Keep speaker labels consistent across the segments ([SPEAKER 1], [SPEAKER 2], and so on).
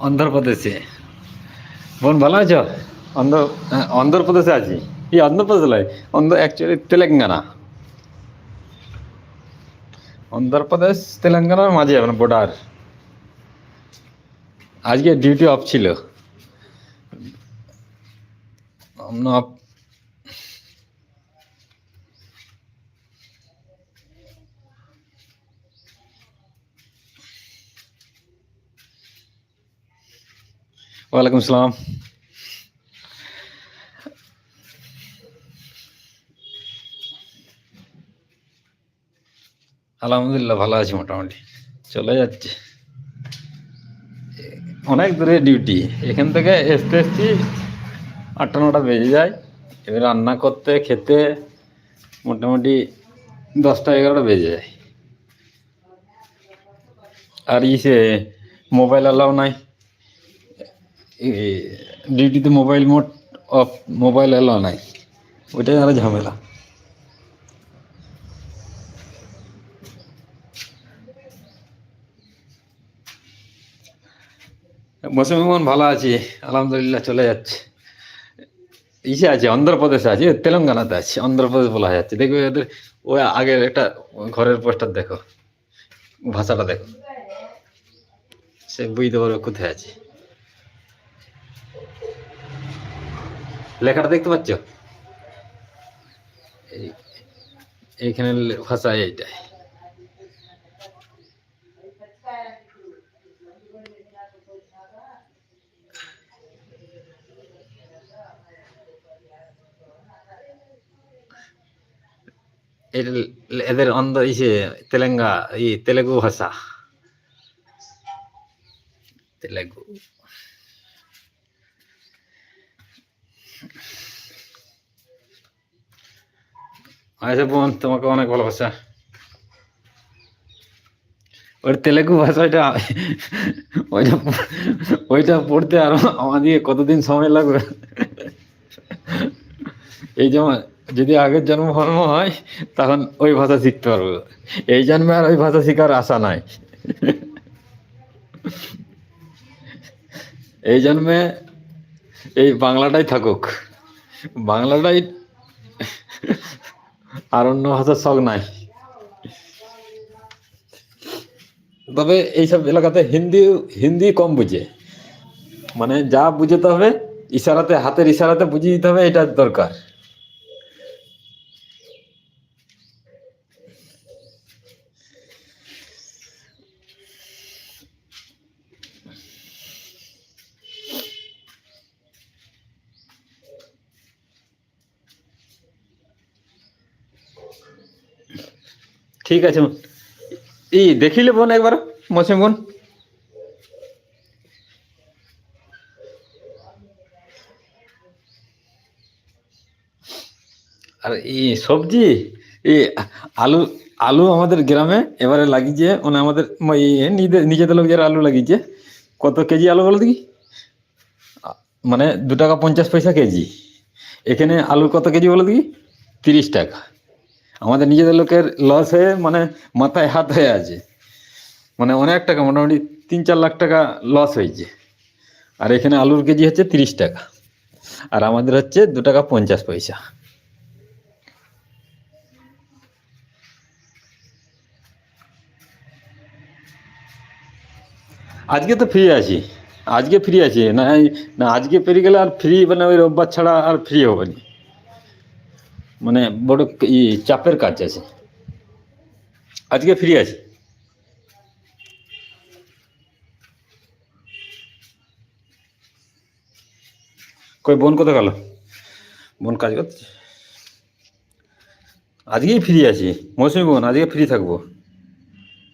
[SPEAKER 1] অন্ধ্রপ্রদেশে বোন ভালো আছো? অন্ধ্র হ্যাঁ, অন্ধ্রপ্রদেশে আছি। এই অন্ধ্রপ্রদেশ নয় অন্ধ্র অ্যাকচুয়ালি তেলেঙ্গানা। অন্ধ্রপ্রদেশ তেলেঙ্গানার মাঝে মানে বর্ডার আজকে ডিউটি অফ ছিল। অফ ওয়ালাইকুম আসসালাম আলহামদুলিল্লাহ, ভালো আছি মোটামুটি। চলে যাচ্ছে। অনেক দূরে ডিউটি এখান থেকে আসতে আসতে আটটা নটা বেজে যায়। এবার রান্না করতে, খেতে মোটামুটি দশটা এগারোটা বেজে যায়। আর ইসে মোবাইল অ্যালাউ নাই। ডিউটিতে মোবাইল মোড অফ মোবাইল এলো নাই, ওইটাই আরও ঝামেলা। মৌসুমি মোহন ভালো আছি, আলহামদুলিল্লাহ চলে যাচ্ছে। ইসে আছে, অন্ধ্রপ্রদেশে আছে, তেলেঙ্গানাতে আছে, অন্ধ্রপ্রদেশ বলা যাচ্ছে। দেখবে ওদের ওই আগের একটা ঘরের পোস্টার দেখো, ভাষাটা দেখো। সে বুঝতে পারবে কোথায় আছে। লেখাটা দেখতে পাচ্ছ? এই- এইখানে ভাষা এইটাই এদের অন্ধ ইসে তেলেঙ্গা, ই তেলেগু ভাষা। তেলেগু। আচ্ছা বোন, তোমাকে অনেক ভালোবাসা। ওর তেলেগু ভাষাটা ওইটা ওইটা পড়তে আরও আমাদের কতদিন সময় লাগবে? এই যেমন যদি আগের জন্ম ফর্ম হয়, তখন ওই ভাষা শিখতে পারব। এই জন্মে আর ওই ভাষা শেখার আশা নাই। এই জন্মে এই বাংলাটাই থাকুক। বাংলাটাই আর অন্য ভাষার শখ নাই। তবে এইসব এলাকাতে হিন্দি হিন্দি কম বুঝে। মানে যা বুঝতে হবে, ইশারাতে, হাতের ইশারাতে বুঝিয়ে দিতে হবে, এটা দরকার। ঠিক আছে। ই দেখিলে বোন একবার? মৌসুমি বোন আর এই সবজি? এই আলু আলু আমাদের গ্রামে এবারে লাগিয়েছে মানে আমাদের নিজেদের লোক যারা আলু লাগিয়েছে কত কেজি আলু বলো দেখি? মানে দু টাকা পঞ্চাশ পয়সা কেজি। এখানে আলু কত কেজি বলো দেখি? তিরিশ টাকা। আমাদের নিজেদের লোকের লস হয়ে মানে মাথায় হাত হয়ে আছে। মানে অনেক টাকা, মোটামুটি তিন চার লাখ টাকা লস হয়েছে। আর এখানে আলুর কেজি হচ্ছে তিরিশ টাকা। আর আমাদের হচ্ছে দু টাকা পঞ্চাশ পয়সা। আজকে তো ফ্রি আছি। আজকে ফ্রি আছি। না না, আজকে পেরিয়ে গেলে আর ফ্রি মানে ওই রোববার ছাড়া আর ফ্রি হবে না। মানে বড় ই চাপের কাজ আছে। আজকে ফ্রি আছি। কই বোন কোথায় গেল? বোন কাজ করছে। আজকেই ফ্রি আছি। মৌসুমি বোন আজকে ফ্রি থাকব।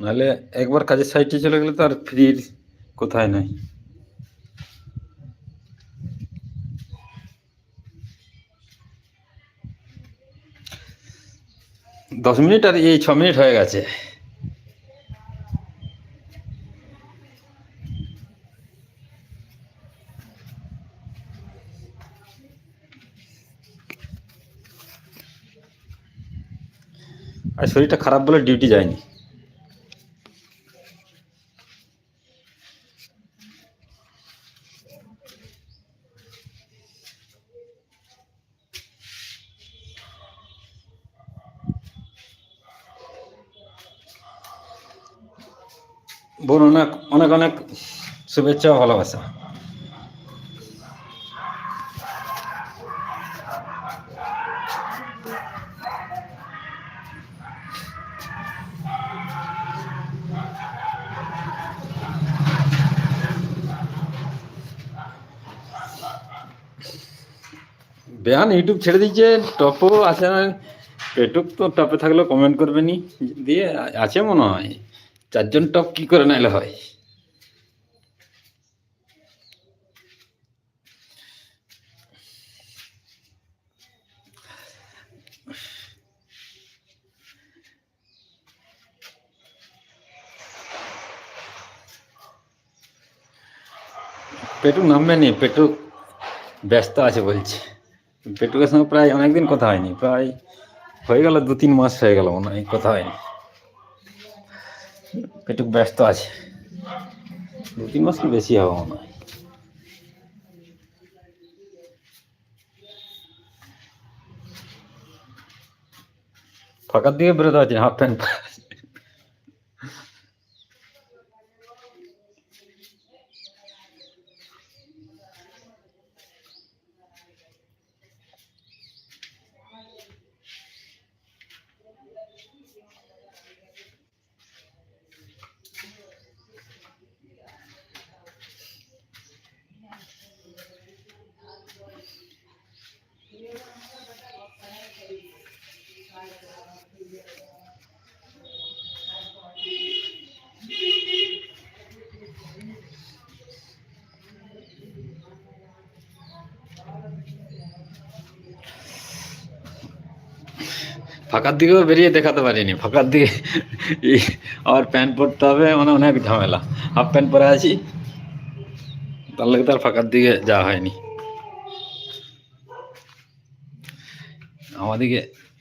[SPEAKER 1] নাহলে একবার কাজের সাইডে চলে গেলে তো আর ফ্রির কোথায় নাই। দশ মিনিট আর এই ছ মিনিট হয়ে গেছে। আর শরীরটা খারাপ বলে ডিউটি যায়নি বোন অনেক অনেক অনেক শুভেচ্ছা ও ভালোবাসা। বেহান ইউটিউব ছেড়ে দিয়েছে, টপও আছে না? পেটুক তো টপে থাকলে কমেন্ট করবে নি? দিয়ে, আছে মনে হয়। চারজন টপ কি করে নাইলে হয়? পেটুক নামবে নি পেটুক ব্যস্ত আছে বলছে। পেটুকের সঙ্গে প্রায় অনেকদিন কথা হয়নি, প্রায় হয়ে গেল দু তিন মাস হয়ে গেল মনে হয় কথা হয়নি। পেটুক ব্যস্ত আছে, দু তিন মাস কি বেশি হবে মনে হয়। ফাঁকার দিকে বেরোতে পারছি হাফ প্যান্ট ফাঁকার দিকেও বেরিয়ে দেখাতে পারিনি। ফাঁকার দিকে আবার প্যান্ট পরতে হবে মানে অনেক ঝামেলা। হাফ প্যান্ট পরে আছি। তার লাগে তার ফাঁকার দিকে যাওয়া হয়নি। আমাদিকে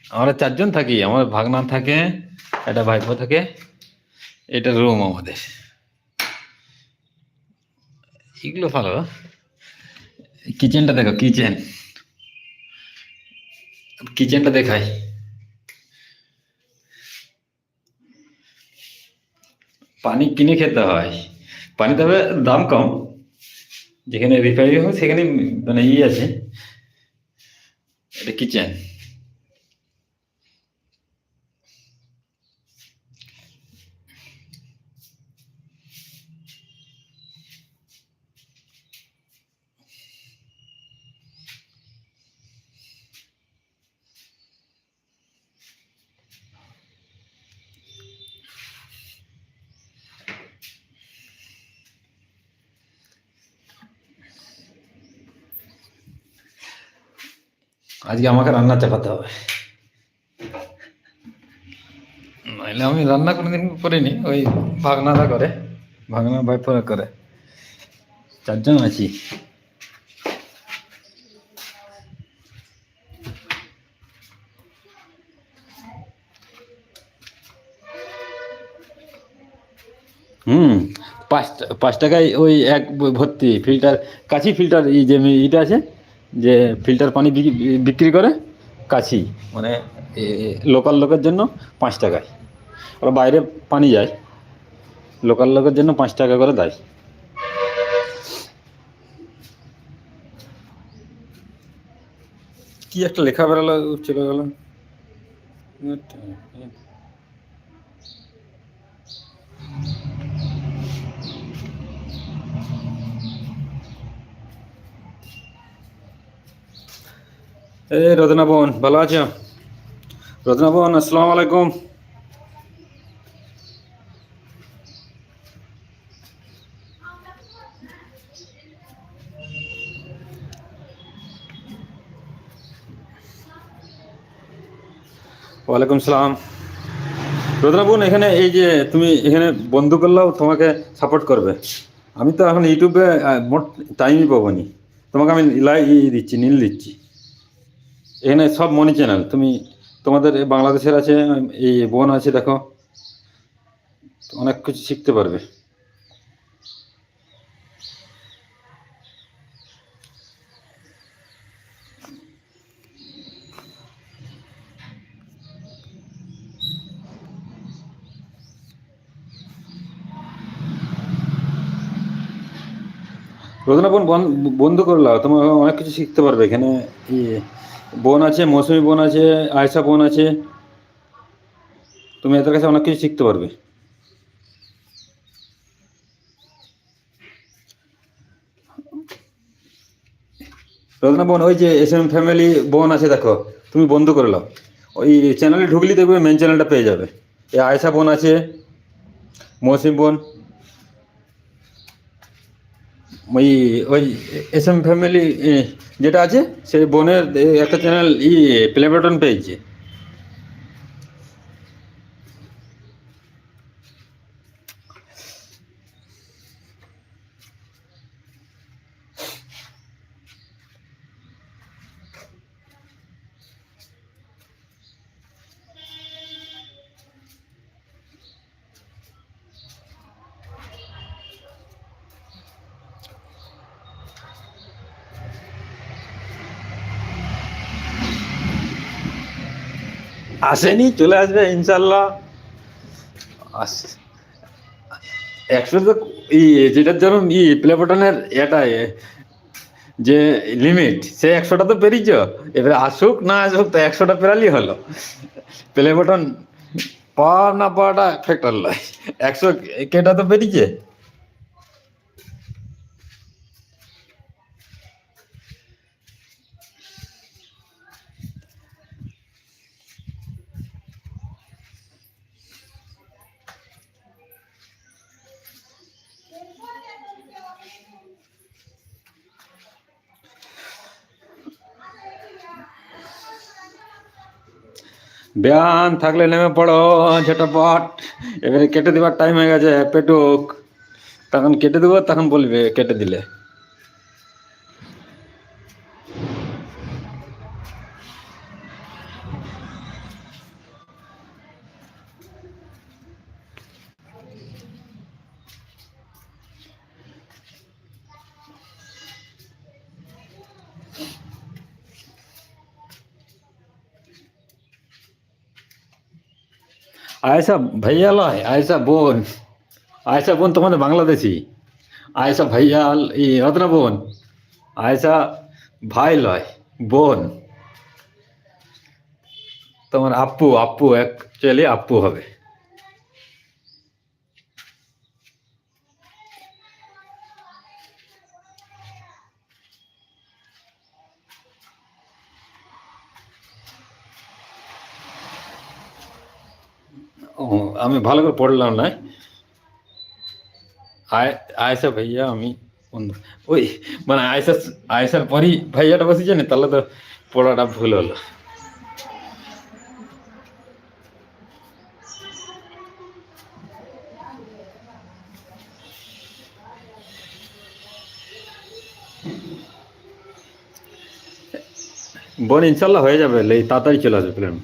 [SPEAKER 1] আমরা চারজন থাকি। আমার ভাগনা থাকে, একটা ভাইপো থাকে। এটা রুম আমাদের। এগুলো ভালো কিচেনটা দেখো কিচেন কিচেনটা দেখাই। পানি কিনে খেতে হয়। পানি তবে দাম কম। যেখানে রিফাইনারি হয় সেখানে মানে ইয়ে আছে। এটা কিচেন আজকে আমাকে রান্না চাপাতে হবে। নাহলে আমি রান্না কোনোদিন করিনি, ওই ভাগনারা করে, ভাগনা ভাইপোরা করে। চারজন আছি। হুম, পাঁচ পাঁচ টাকায় ওই এক ভর্তি ফিল্টার কাছি ফিল্টার এই যে এটা আছে? যে ফিল্টার পানি বিক্রি করে কাছি মানে লোকাল লোকের জন্য পাঁচ টাকায়। ওরা বাইরে পানি যায়, লোকাল লোকের জন্য পাঁচ টাকা করে দেয়। কি একটা লেখা বেরোলো চলে গেল। এ, রদনা বোন, ভালো আছো? রদনা বোন, আসসালামু আলাইকুম। ওয়ালাইকুম সালাম। রদনা বোন, এখানে এই যে তুমি এখানে বন্ধু করলেও তোমাকে সাপোর্ট করবে। আমি তো এখন ইউটিউবে মোট টাইমই পাবো নি। তোমাকে আমি লাই দিচ্ছি, নীল দিচ্ছি। এখানে সব মনি চ্যানেল তুমি, তোমাদের বাংলাদেশের আছে, এই বোন আছে, দেখো। অনেক কিছু শিখতে পারবে। রোদনা বোন বন- বন্ধ করলাম তোমার অনেক কিছু শিখতে পারবে এখানে। বোন আছে, মৌসুমি বোন আছে আয়সা বোন আছে। তুমি এদের কাছে অনেক কিছু শিখতে পারবে। রত্না বোন, ওই যে এস এম ফ্যামিলি বোন আছে, দেখো, তুমি বন্ধ করে নাও। ওই চ্যানেলে ঢুকলি দেখবে মেন চ্যানেলটা পেয়ে যাবে। এই আয়সা বোন আছে, মৌসুমি বোন ওই ওই এস এম ফ্যামিলি যেটা আছে, সেই বোনের একটা চ্যানেল ই প্লে বাটন পেয়েছে। আসেনি, চলে আসবে, ইনশাল্লাহ। একশো তো যেটার জন্য ই প্লে বাটনের এটা যে লিমিট সে একশোটা তো পেরিয়েছ। এবারে আসুক, না আসুক, তো একশোটা পেরালি হলো। প্লে বাটন পাওয়া না পাওয়াটা ফ্যাক্টর নয় একশো কেটা তো পেরিয়েছে। ব্যায়াম থাকলে নেমে পড়ো, ঝটপট। এবারে কেটে দেবার টাইম হয়ে গেছে, পেটুক। তখন কেটে দেবো, তখন বলবে, কেটে দিলে। আয়েশা ভাইয়া লয় আয়সা বোন আয়সা বোন তোমাদের বাংলাদেশি আয়সা ভাইয়া ই রত্না বোন আয়সা ভাই লয় বোন। তোমার আপ্পু আপ্পু অ্যাকচুয়ালি আপ্পু হবে ও আমি ভালো করে পড়লাম না। আয়, আয়েশা ভাইয়া, আমি ওই মানে আয়েশা, আয়েশার পরই ভাইয়াটা বসেছে না, তাহলে তো পড়াটা ভুল হলো। বোন ইনশাল্লাহ হয়ে যাবে তাড়াতাড়ি চলে আসবে প্ল্যান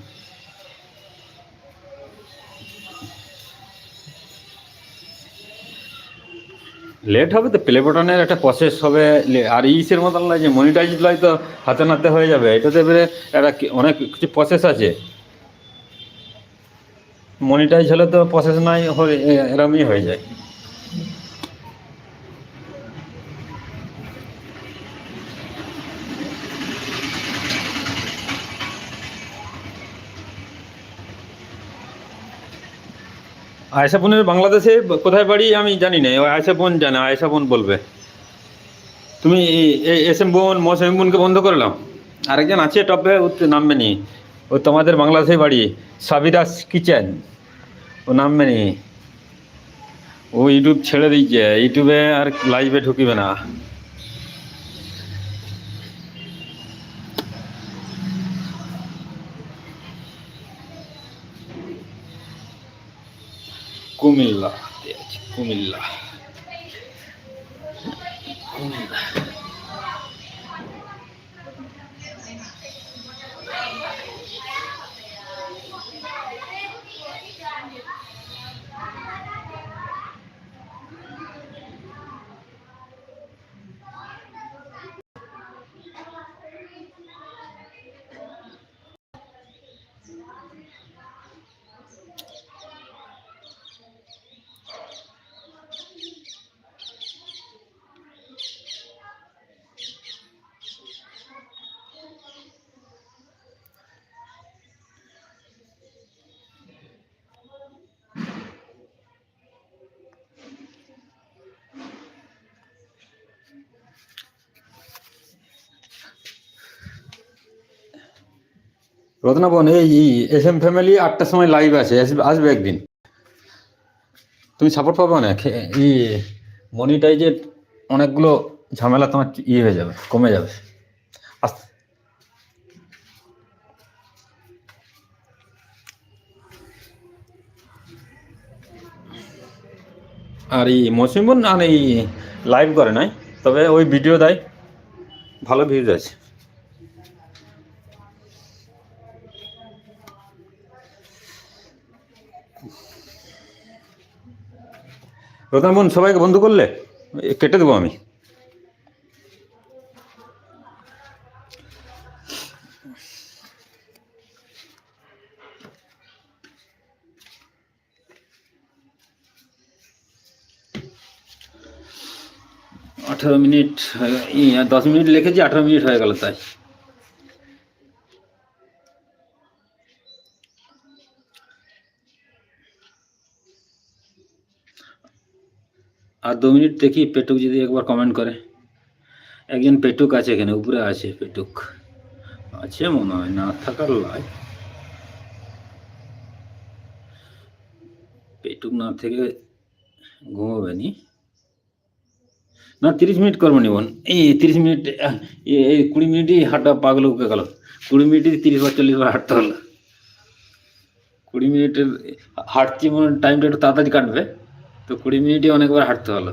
[SPEAKER 1] লেট হবে তো প্লে বটনের একটা প্রসেস হবে। আর ইসের মতন নয় যে মনিটাইজ লয় তো হাতে নাতে হয়ে যাবে। এটাতে এবারে একটা অনেক কিছু প্রসেস আছে। মনিটাইজ হলে তো প্রসেস নাই এরমই হয়ে যায়। আয়েশা বোনের বাংলাদেশে কোথায় বাড়ি আমি জানি না। আয়েশা বোন জানে আয়সা বোন বলবে। তুমি এস এম বোন মৌসুমি বোনকে বন্ধ করলাম আরেকজন আছে, টপে নামবে নি। ও তোমাদের বাংলাদেশে বাড়ি সাবিদাস কিচেন। ও নামবে নি। ও ইউটিউব ছেড়ে দিয়েছে, ইউটিউবে আর লাইভে ঢুকিবে না। কুমিল্লা কুমিল্লা। কুমিল্লা। রত্না বোন, এই এস এম ফ্যামিলি আটটার সময় লাইভ আছে আসবে একদিন। তুমি সাপোর্ট পাবে না ই মনিটাইজের অনেকগুলো ঝামেলা তোমার ইয়ে হয়ে যাবে, কমে যাবে। আর এই মৌসুমি বোন আর এই লাইভ করে নাই, তবে ওই ভিডিও দেয়, ভালো ভিউজ আছে। রতন বোন, সবাইকে বন্ধু করলে? কেটে দেবো আমি। আঠারো মিনিট দশ মিনিট লিখেছি, আঠারো মিনিট হয়ে গেল তাই। আর দু মিনিট দেখি পেটুক যদি একবার কমেন্ট করে। একজন পেটুক আছে এখানে, উপরে আছে পেটুক। আছে মনে হয়, না থাকার লাই। পেটুক না থেকে ঘুমাবে নি। না, তিরিশ মিনিট করব নি বোন। এই তিরিশ মিনিট, এই কুড়ি মিনিটই হাঁটা পাগল উঠে গেল। কুড়ি মিনিটই তিরিশ বার, চল্লিশ বার হাঁটতে হলো। কুড়ি মিনিটের, হাঁটছি মনে টাইমটা একটু তাড়াতাড়ি কাটবে। তো কুড়ি মিনিটই অনেকবার হাঁটতে হলো।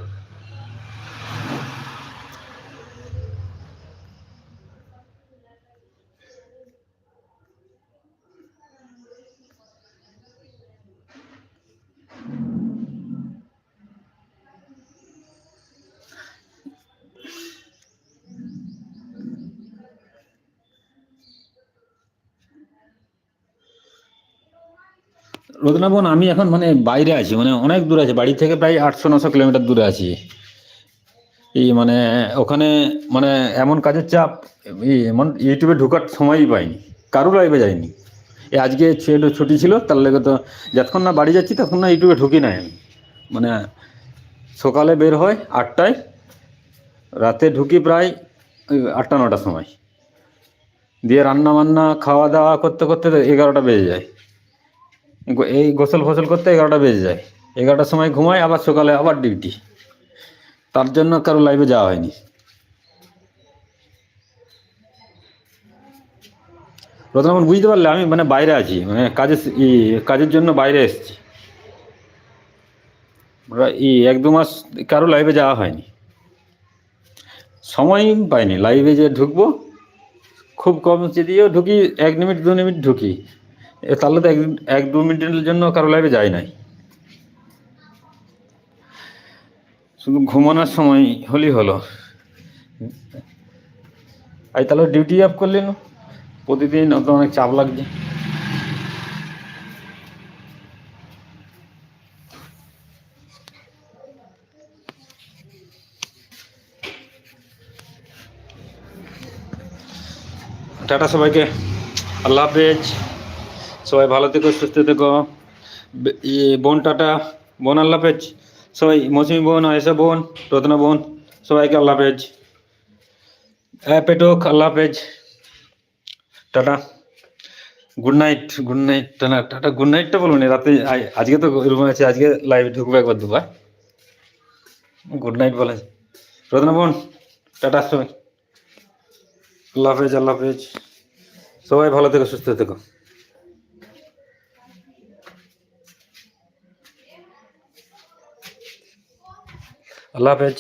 [SPEAKER 1] রত্না বোন আমি এখন মানে বাইরে আছি মানে অনেক দূরে আছি, বাড়ি থেকে প্রায় আটশো নশো কিলোমিটার দূরে আছি। এই মানে ওখানে মানে এমন কাজের চাপ এমন ইউটিউবে ঢোকার সময়ই পাইনি কারও লাইভে যায়নি এই আজকে ছুটি ছিল, তার লেগে তো যতক্ষণ না বাড়ি যাচ্ছি, ততক্ষণ না ইউটিউবে ঢুকি নাই আমি। মানে সকালে বের হয় আটটায়, রাতে ঢুকি প্রায় আটটা, নটার সময়। দিয়ে রান্না বান্না খাওয়া দাওয়া করতে করতে এগারোটা বেজে যায়। এই গোসল ফসল করতে এগারোটা বেজে যায়। এগারোটার সময় ঘুমাই আবার সকালে আবার ডিউটি তার জন্য কারও লাইভে যাওয়া হয়নি। রতনমন বুঝতে পারলে আমি মানে বাইরে আছি মানে কাজের ই, কাজের জন্য বাইরে এসেছি। এই এক দু মাস কারও লাইভে যাওয়া হয়নি। সময় পাইনি। লাইভে যে ঢুকবো, খুব কম যদিও ঢুকি, এক মিনিট দু মিনিট ঢুকি। তাহলে তো এক দু মিনিটের জন্য কারও লাইভে যায় নাই। শুধু ঘুমানোর সময় হলেই হলো। আজ তাহলে ডিউটি অফ করলি না? প্রতিদিন অত অনেক চাপ লাগছে। টাটা সবাইকে। আল্লাহ হাফেজ। সবাই ভালো থেকো, সুস্থ থেকো। বোন টাটা, বোন আল্লাহ পেজ সবাই মৌসুমি বোন, আয়েশা বোন, রত্না বোন, সবাইকে আল্লাহ পেজ হ্যাঁ পেটক, আল্লাহ হাফেজ। Tata. Good night good night tata tata, good নাইটটা বলুন রাতে আজকে তো রুমে আছে, আজকে লাইভে ঢুকবো একবার দুবার। গুড নাইট বলে। রত্না বোন, টাটা সবাই। আল্লাহ হাফেজ আল্লাহ হাফেজ। সবাই ভালো থেকো, সুস্থ থেকো। আল্লাহ হাফেজ